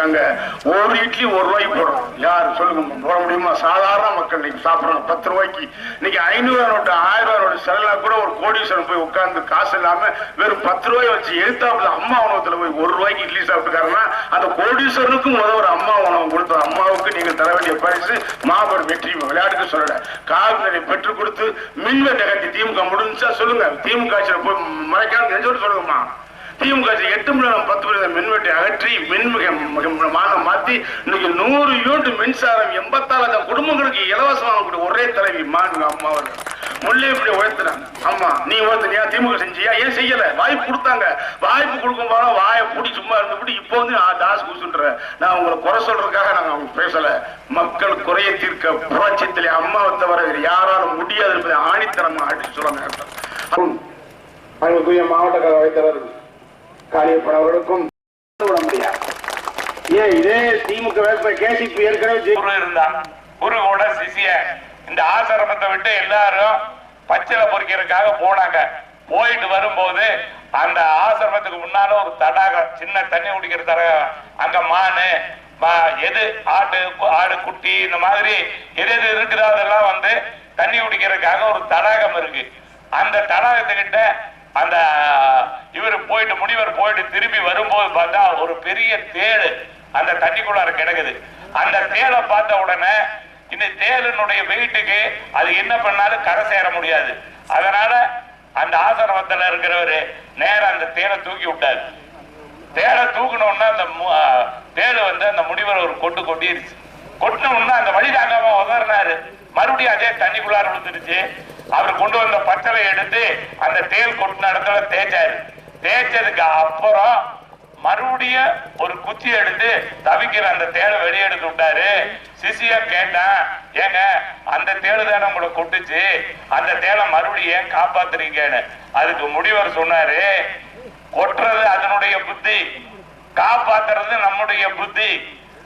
இருக்காங்க. ஒரு இட்லி ஒரு ரூபாய்க்கு போடுறோம். யார் சொல்லுங்க போட முடியுமா? சாதாரண மக்கள் இன்னைக்கு சாப்பிடுறாங்க பத்து ரூபாய்க்கு. இன்னைக்கு ஐநூறு நோட்டு ஆயிரம் ரூபாய் நோட்டு செலவுனா கூட ஒரு கோடீஸ்வரன் போய் உட்கார்ந்து காசு இல்லாம வெறும் பத்து ரூபாய் வச்சு எழுத்தாப்புல அம்மா உணவத்துல போய் ஒரு ரூபாய்க்கு இட்லி சாப்பிட்டுக்காருன்னா அந்த கோடீஸ்வரனுக்கும் முதல் ஒரு அம்மா உணவு கொடுத்த அம்மாவுக்கு நீங்க தர வேண்டிய பரிசு மாபெரும் வெற்றி விளையாட்டுக்கு சொல்லல. காவிரி பெற்றுக் கொடுத்து மின்வெட்டை கட்டி திமுக முடிஞ்சா சொல்லுங்க. திமுக ஆட்சியில போய் மறைக்காம நெஞ்சோடு சொல்லுங்கம்மா. திமுக எட்டு மணி நேரம் பத்து மணி நேரம் மின்வெட்டை அகற்றி மின் மானம் மாத்தி இன்னைக்கு நூறு யூனிட் மின்சாரம் எண்பத்தாறு குடும்பங்களுக்கு இலவசமாக கூடிய ஒரே தலைவி மாண்பு அம்மா அவர்கள். முள்ளே இப்படி உயர்த்தினாங்க ஆமா நீ உயர்த்தினியா திமுக செஞ்சியா? ஏன் செய்யல? வாய்ப்பு கொடுத்தாங்க. வாய்ப்பு கொடுக்கும் போல வாயை பூடி சும்மா இருந்துபிட்டு இப்போ வந்து நான் தாஸ் குசுன்ற நான் உங்களை குறை சொல்றதுக்காக நாங்க அவங்க பேசல. மக்கள் குறையை தீர்க்க புரட்சித்திலே அம்மாவை தவிர யாராலும் முடியாது என்பதை ஆணித்தனமா அடிச்சு சொல்ல நேரம் மாவட்ட கழக வைத்தவர் காளியப்பன் அவர்களுக்கும் விட முடியாது. ஏன் இதே திமுக வேட்பை கேசிபி ஏற்கனவே இருந்தான் குரு கூட சிசிய. இந்த ஆசிரமத்தை விட்டு எல்லாரும் பச்சிலை பொறிக்கிறதுக்காக போனாங்க. போயிட்டு வரும்போது அந்த ஆசிரமத்துக்கு முன்னால ஒரு தடாகம் சின்ன தண்ணி குடிக்கிற தடாகம். அங்க மானு எது ஆடு ஆடு குட்டி இந்த மாதிரி எது எது இருக்குதோ அதெல்லாம் வந்து தண்ணி குடிக்கிறதுக்காக ஒரு தடாகம் இருக்கு. அந்த தடாகத்துக்கிட்ட அந்த இவர் போயிட்டு முனிவர் போயிட்டு திரும்பி வரும்போது பார்த்தா ஒரு பெரிய தேடு அந்த தண்ணிக்குள்ளார கிடக்குது. அந்த தேலை பார்த்த உடனே இந்த தேலினுடைய வெயிட்டுக்கு அது என்ன பண்ணாலும் கரை சேர முடியாது. அதனால அந்த ஆசிரமத்தில் இருக்கிறவரு நேரம் அந்த தேலை தூக்கி விட்டாரு. தேலை தூக்கணும்னா அந்த மு- தேடு வந்து அந்த முனிவர் ஒரு கொட்டு கொட்டிருச்சு. கொட்டின அந்த வழி தாங்காம உதறினாரு. மறுபடியும் அதே தண்ணிக்குள்ளார விழுந்துருச்சு அவர் கொண்டு வந்த பச்சளை எடுத்து அந்த தேல் கொட்டின இடத்துல தேய்ச்சாரு. தேய்ச்சதுக்கு அப்புறம் மறுபடியும் ஒரு குச்சி எடுத்து தவிக்கிற அந்த தேளை வெளியெடுத்து விட்டாரு. சிசியா கேட்டான் ஏங்க அந்த தேளு தானே உங்களை கொட்டுச்சு? அந்த தேளை மறுபடியும் ஏன் காப்பாத்துறீங்கன்னு? அதுக்கு முடிவர் சொன்னாரு கொட்டுறது அதனுடைய புத்தி காப்பாத்துறது நம்முடைய புத்தி.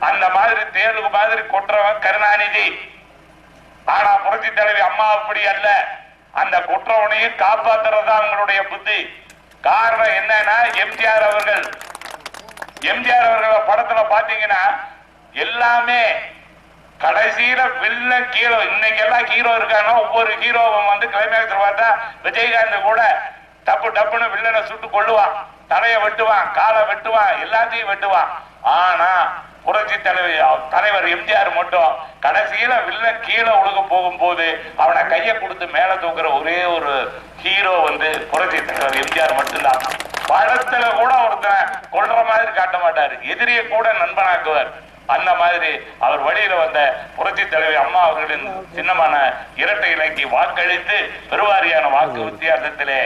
அந்த மாதிரி தேளுக்கு மாதிரி கொட்டுறவன் கருணாநிதி. ஆனா புரட்சி தலைவி அம்மா அப்படி அல்ல. அந்த குற்றவனையும் காப்பாத்துறது தான் அவங்களுடைய புத்தி. காரணம் என்னன்னா எம்ஜிஆர் அவர்கள். எம்ஜிஆர் அவர்கள படத்துல பாத்தீங்கன்னா எல்லாமே கடைசியில வில்ல ஹீரோ. இன்னைக்கு எல்லாம் ஹீரோ இருக்காங்க. ஒவ்வொரு ஹீரோவும் வந்து கிளைமேக்ஸ் பார்த்தா விஜயகாந்த் கூட டப்பு டப்புன்னு வில்லனை சுட்டு கொள்ளுவான் தலையை வெட்டுவான் காலை வெட்டுவான் எல்லாத்தையும் வெட்டுவான். ஆனா புரட்சி தலைவர் தலைவர் எம்ஜிஆர் மட்டும் கடைசியில வில்ல கீழே உழுக போகும்போது அவனை கையை கொடுத்து மேல தூக்குற ஒரே ஒரு ஹீரோ வந்து புரட்சி தலைவர் எம்ஜிஆர் மட்டும்தான். படத்துல கூட ஒருத்தனை கொள்ற மாதிரி காட்ட மாட்டாரு. எதிரியை கூட நண்பனாக்குவார். அந்த மாதிரி அவர் வழியில வந்த புரட்சி தலைவி அம்மா அவர்களின் சின்னமான இரட்டை இலக்கி வாக்களித்து பெருவாரியான வாக்கு வித்தியாசத்திலே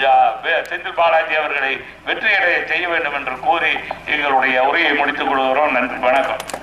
செந்தில் பாலாஜி அவர்களை வெற்றியடைய செய்ய வேண்டும் என்று கூறி எங்களுடைய உரையை முடித்துக் கொள்கிறோம். நன்றி வணக்கம்.